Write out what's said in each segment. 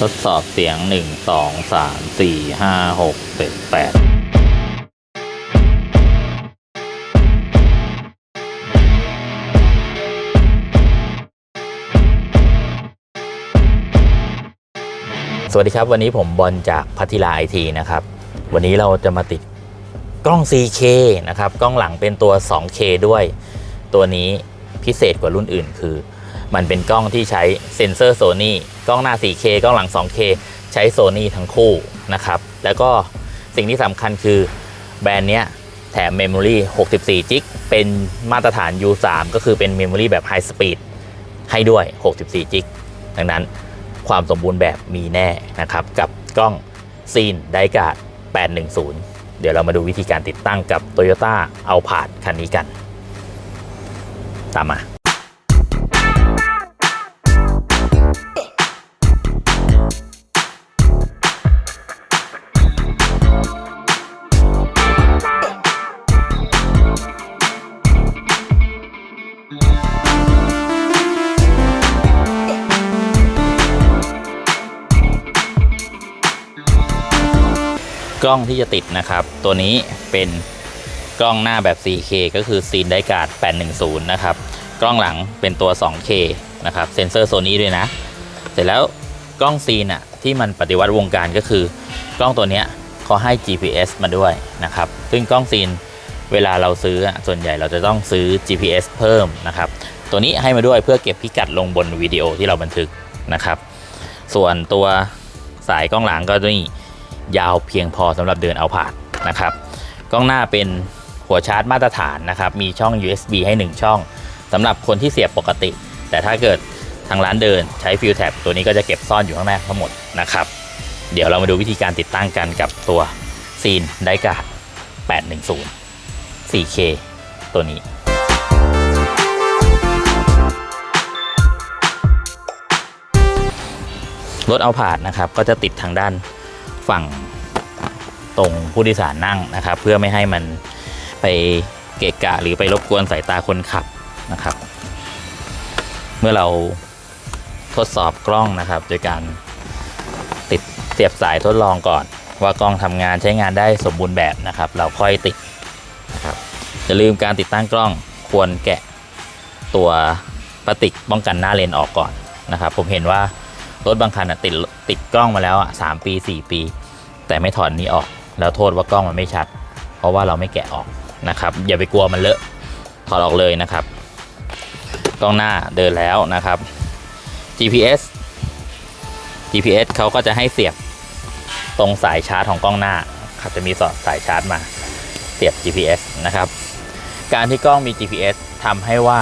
ทดสอบเสียงหนึ่งสองสามสี่ห้าหกเจ็ดแปดสวัสดีครับ วันนี้ผมบอลจากพัทิลาไอทีนะครับ วันนี้เราจะมาติดกล้อง 4K นะครับ กล้องหลังเป็นตัว 2K ด้วย ตัวนี้พิเศษกว่ารุ่นอื่นคือ มันเป็นกล้องที่ใช้เซ็นเซอร์โซนี่กล้องหน้า 4K กล้องหลัง 2K ใช้โซนี่ทั้งคู่นะครับ แล้วก็สิ่งที่สำคัญคือแบรนด์เนี้ยแถมเมมโมรี64จิกเป็นมาตรฐาน U3 ก็คือเป็นเมมโมรีแบบไฮสปีดให้ด้วย 64จิกดังนั้นความสมบูรณ์แบบมีแน่นะครับ กับกล้องซีนไดกาด810 เดี๋ยวเรามาดูวิธีการติดตั้งกับ Toyota a l p a r d คันนี้กัน ตามมา กล้องที่จะติดนะครับ ตัวนี้เป็นกล้องหน้าแบบ 4K ก็คือซีนไดการ์ด810 นะครับ กล้องหลังเป็นตัว 2K นะครับ เซนเซอร์โซนี้ด้วยนะ เสร็จแล้วกล้องซีนอะที่มันปฏิวัติวงการก็คือกล้องตัวเนี้ยเขาให้ GPS มาด้วยนะครับ ซึ่งกล้องซีนเวลาเราซื้ออะส่วนใหญ่เราจะต้องซื้อ GPS เพิ่มนะครับ ตัวนี้ให้มาด้วยเพื่อเก็บพิกัดลงบนวิดีโอที่เราบันทึกนะครับ ส่วนตัวสายกล้องหลังก็นี่ ยาวเพียงพอสำหรับเดินเอาผ่านนะครับ กล้องหน้าเป็นหัวชาร์จมาตรฐานนะครับ มีช่อง USB ให้ 1 ช่องสำหรับคนที่เสียบปกติ แต่ถ้าเกิดทางร้านเดินใช้ฟิลแท็บตัวนี้ก็จะเก็บซ่อนอยู่ข้างหน้าทั้งหมดนะครับ เดี๋ยวเรามาดูวิธีการติดตั้งกันกับตัวซีนไดการ์ด810 4K ตัวนี้รถเอาผาดนะครับก็จะติดทางด้าน ฝั่งตรงผู้โดยสารนั่งนะครับ เพื่อไม่ให้มันไปเกะกะหรือไปรบกวนสายตาคนขับนะครับ เมื่อเราทดสอบกล้องนะครับ โดยการติดเสียบสายทดลองก่อน ว่ากล้องทำงานใช้งานได้สมบูรณ์แบบนะครับ เราค่อยติดนะครับอย่าลืมการติดตั้งกล้องควรแกะตัวพลาสติกป้องกันหน้าเลนออกก่อนนะครับ ผมเห็นว่า รถบางคันอะติดติดกล้องมาแล้วอะสามปี4ปี แต่ไม่ถอดนี้ออก แล้วโทษว่ากล้องมันไม่ชัด เพราะว่าเราไม่แกะออกนะครับ อย่าไปกลัวมันเลอะถอดออกเลยนะครับ กล้องหน้าเดินแล้วนะครับ GPS GPS เขาก็จะให้เสียบตรงสายชาร์จของกล้องหน้าครับจะมีสอดสายชาร์จมาเสียบ GPS นะครับ การที่กล้องมี GPS ทำให้ว่า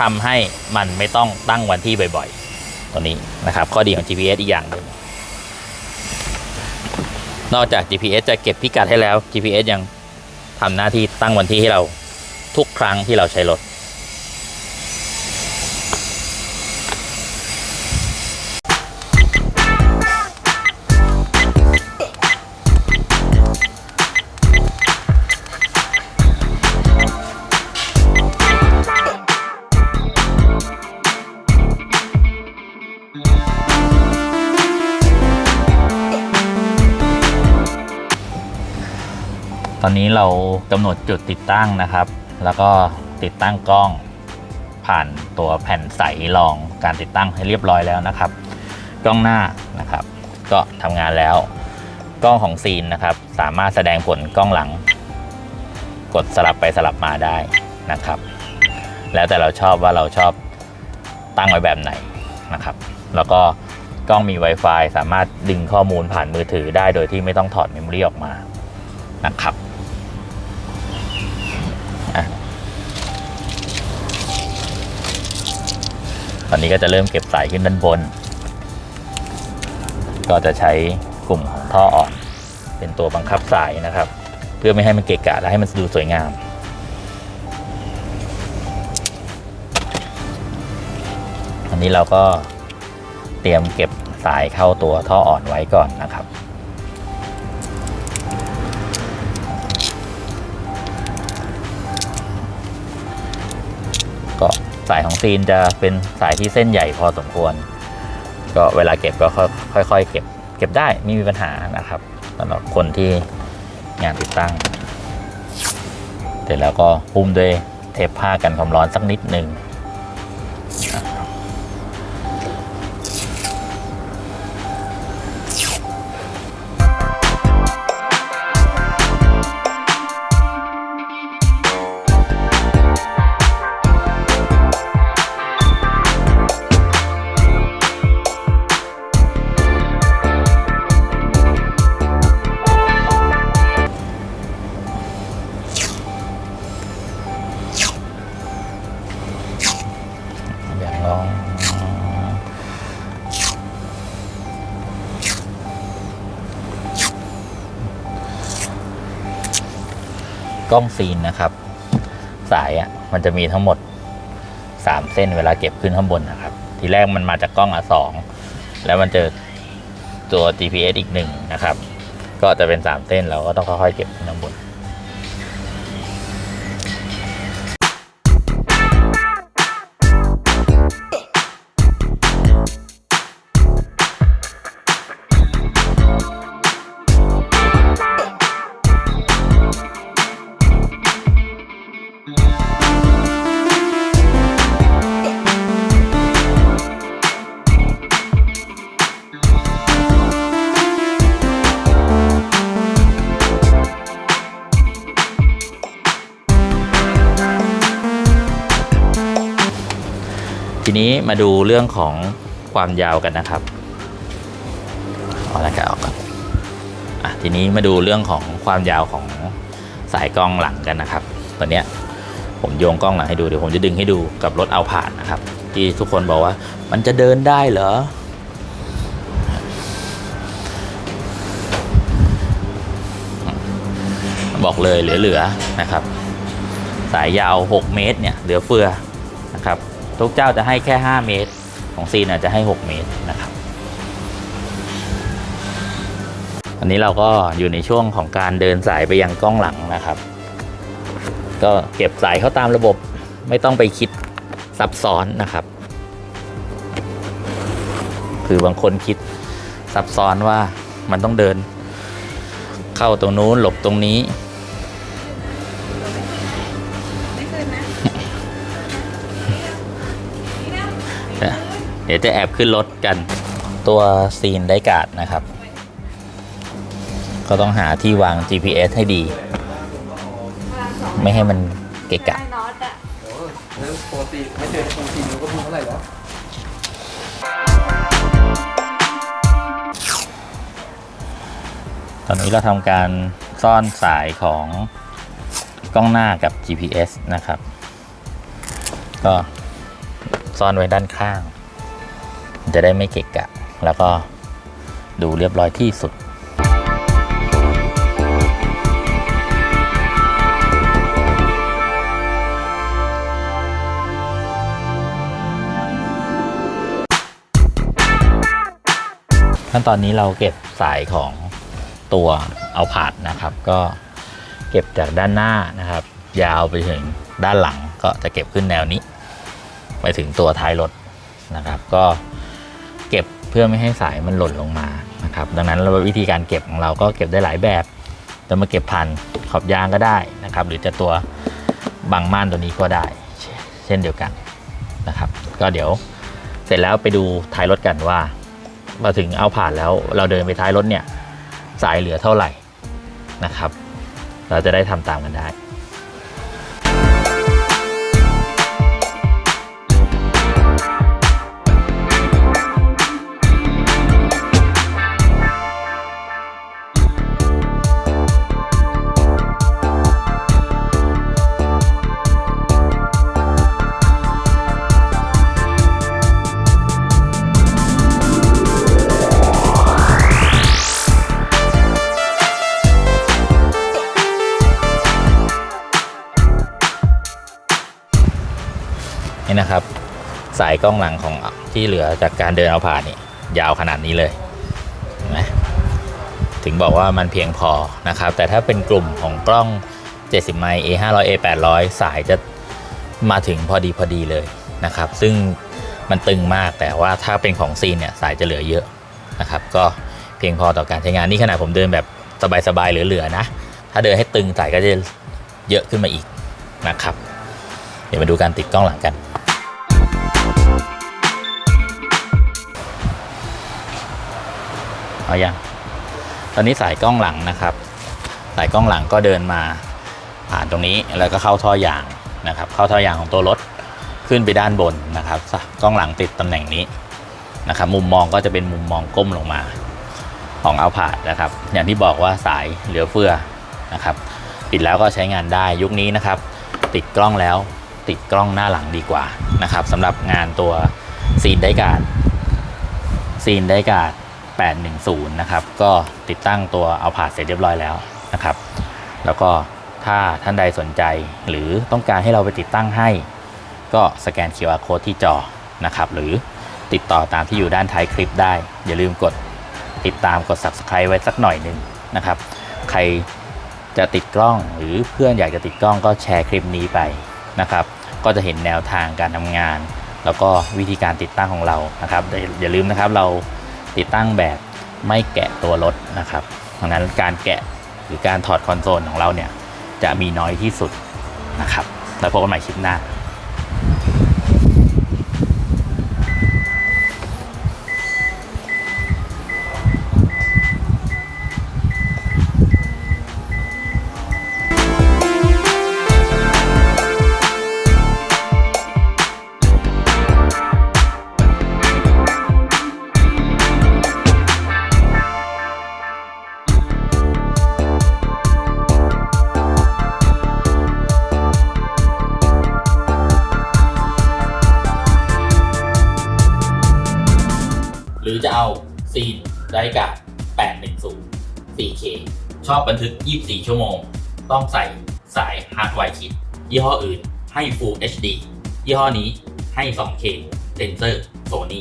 ทำให้มันไม่ต้องตั้งวันที่บ่อยๆ ตัวนี้นะครับ ข้อดีของ GPS อีกอย่างหนึ่งนอกจาก GPS จะเก็บพิกัดให้แล้ว GPS ยังทำหน้าที่ตั้งวันที่ให้เราทุกครั้งที่เราใช้รถ อนนี้เรากำหนดจุดติดตั้งนะครับ แล้วก็ติดตั้งกล้องผ่านตัวแผ่นใสรองการติดตั้งให้เรียบร้อยแล้วนะครับ กล้องหน้านะครับ ก็ทำงานแล้ว กล้องของซีนนะครับ สามารถแสดงผลกล้องหลัง กดสลับไปสลับมาได้นะครับ แล้วแต่เราชอบว่าเราชอบตั้งไว้แบบไหนนะครับ แล้วก็กล้องมี Wi-Fi สามารถดึงข้อมูลผ่านมือถือได้โดยที่ไม่ต้องถอดเมมโมรีออกมานะครับ ตอนนี้ก็จะเริ่มเก็บสายขึ้นด้านบน ก็จะใช้กลุ่มของท่ออ่อนเป็นตัวบังคับสายนะครับ เพื่อไม่ให้มันเกะกะและให้มันดูสวยงาม อันนี้เราก็เตรียมเก็บสายเข้าตัวท่ออ่อนไว้ก่อนนะครับ สายของซีนจะเป็นสายที่เส้นใหญ่พอสมควร ก็เวลาเก็บก็ค่อยๆเก็บเก็บได้ไม่มีปัญหานะครับสำหรับคนที่งานติดตั้ง เสร็จแล้วก็หุ้มด้วยเทปผ้ากันความร้อนสักนิดหนึ่ง กล้องซีนนะครับ สายอะมันจะมีทั้งหมด 3 เส้นเวลาเก็บขึ้นข้างบนนะครับ ทีแรกมันมาจากกล้องอะสองแล้วมันเจอตัว GPS อีกหนึ่งนะครับ ก็จะเป็น 3 เส้นเราก็ต้องค่อยๆเก็บขึ้นข้างบน ทีนี้มาดูเรื่องของความยาวกันนะครับเอาละกันออกก่อนอะทีนี้มาดูเรื่องของความยาวของสายกล้องหลังกันนะครับ ตอนเนี้ยผมโยงกล้องหลังให้ดูเดี๋ยวผมจะดึงให้ดูกับรถเอาผ่านนะครับ ที่ทุกคนบอกว่ามันจะเดินได้เหรอบอกเลยเหลือๆนะครับ สายยาว 6 เมตรเนี่ยเหลือเฟือนะครับ ทุกเจ้าจะให้แค่ 5 เมตร ของซีนอาจจะให้ 6 เมตรนะครับ อันนี้เราก็อยู่ในช่วงของการเดินสายไปยังกล้องหลังนะครับ ก็เก็บสายเข้าตามระบบไม่ต้องไปคิดซับซ้อนนะครับ คือบางคนคิดซับซ้อนว่ามันต้องเดิน เข้าตรงนู้นหลบตรงนี้ ดี๋ยวจะแอบขึ้นรถกันตัวซีนได้การ์ดนะครับ ก็ต้องหาที่วาง GPS ให้ดี ไม่ให้มันเกะกะตอะแล้วปกติไม่เจอปกติมันก็มีเท่าไหร่แล้วตอนนี้เราทำการซ่อนสายของกล้องหน้ากับ GPS นะครับ ก็ซ่อนไว้ด้านข้าง จะได้ไม่เกะกะ แล้วก็ดูเรียบร้อยที่สุดขั้นตอนนี้เราเก็บสายของตัวเอาผาดนะครับ ก็เก็บจากด้านหน้านะครับ ยาวไปถึงด้านหลังก็จะเก็บขึ้นแนวนี้ ไปถึงตัวท้ายรถนะครับ ก็ เพื่อไม่ให้สายมันหล่นลงมานะครับดังนั้นเราวิธีการเก็บของเราก็เก็บได้หลายแบบจะมาเก็บผ่านขอบยางก็ได้นะครับ หรือจะตัวบังม่านตัวนี้ก็ได้ เช่นเดียวกันนะครับ ก็เดี๋ยวเสร็จแล้วไปดูท้ายรถกันว่ามาถึงเอาผ่านแล้วเราเดินไปท้ายรถเนี่ยสายเหลือเท่าไหร่นะครับ เราจะได้ทำตามกันได้ กล้องหลังของที่เหลือจากการเดินเอาผ่านนี่ยาวขนาดนี้เลยเห็นไหมถึงบอกว่ามันเพียงพอนะครับ แต่ถ้าเป็นกลุ่มของกล้อง 70 ไมล์ A 500 A 800สายจะมาถึงพอดีพอดีเลยนะครับ ซึ่งมันตึงมากแต่ว่าถ้าเป็นของซีนเนี่ยสายจะเหลือเยอะนะครับ ก็เพียงพอต่อการใช้งานนี่ขนาดผมเดินแบบสบายๆเหลือๆนะ ถ้าเดินให้ตึงสายก็จะเยอะขึ้นมาอีกนะครับ เดี๋ยวมาดูการติดกล้องหลังกัน เอายังตอนนี้สายกล้องหลังนะครับ สายกล้องหลังก็เดินมาผ่านตรงนี้แล้วก็เข้าท่อยางนะครับ เข้าท่อยางของตัวรถขึ้นไปด้านบนนะครับ กล้องหลังติดตำแหน่งนี้นะครับ มุมมองก็จะเป็นมุมมองก้มลงมาของเอาผาดนะครับ อย่างที่บอกว่าสายเหลือเฟือนะครับ ปิดแล้วก็ใช้งานได้ยุคนี้นะครับ ติดกล้องแล้วติดกล้องหน้าหลังดีกว่านะครับสำหรับงานตัวซีนไดการ์ดซีนไดการ์ด 810 นะครับ ก็ติดตั้งตัวเอาผาดเสร็จเรียบร้อยแล้วนะครับ แล้วก็ถ้าท่านใดสนใจหรือต้องการให้เราไปติดตั้งให้ ก็สแกน QR code ที่จอนะครับ หรือติดต่อตามที่อยู่ด้านท้ายคลิปได้ อย่าลืมกดติดตามกด subscribe ไว้สักหน่อยหนึ่งนะครับ ใครจะติดกล้องหรือเพื่อนอยากจะติดกล้องก็แชร์คลิปนี้ไปนะครับ ก็จะเห็นแนวทางการทำงาน แล้วก็วิธีการติดตั้งของเรานะครับอย่าลืมนะครับเรา ติดตั้งแบบไม่แกะตัวรถนะครับดังนั้นการแกะหรือการถอดคอนโซลของเราเนี่ยจะมีน้อยที่สุดนะครับ แล้วพบกันใหม่คลิปหน้า 4K ชอบบันทึก 24 ชั่วโมง ต้องใส่สายฮาร์ดไวร์คิดยี่ห้ออื่นให้ Full HD ยี่ห้อนี้ให้ 2K เซนเซอร์ Sony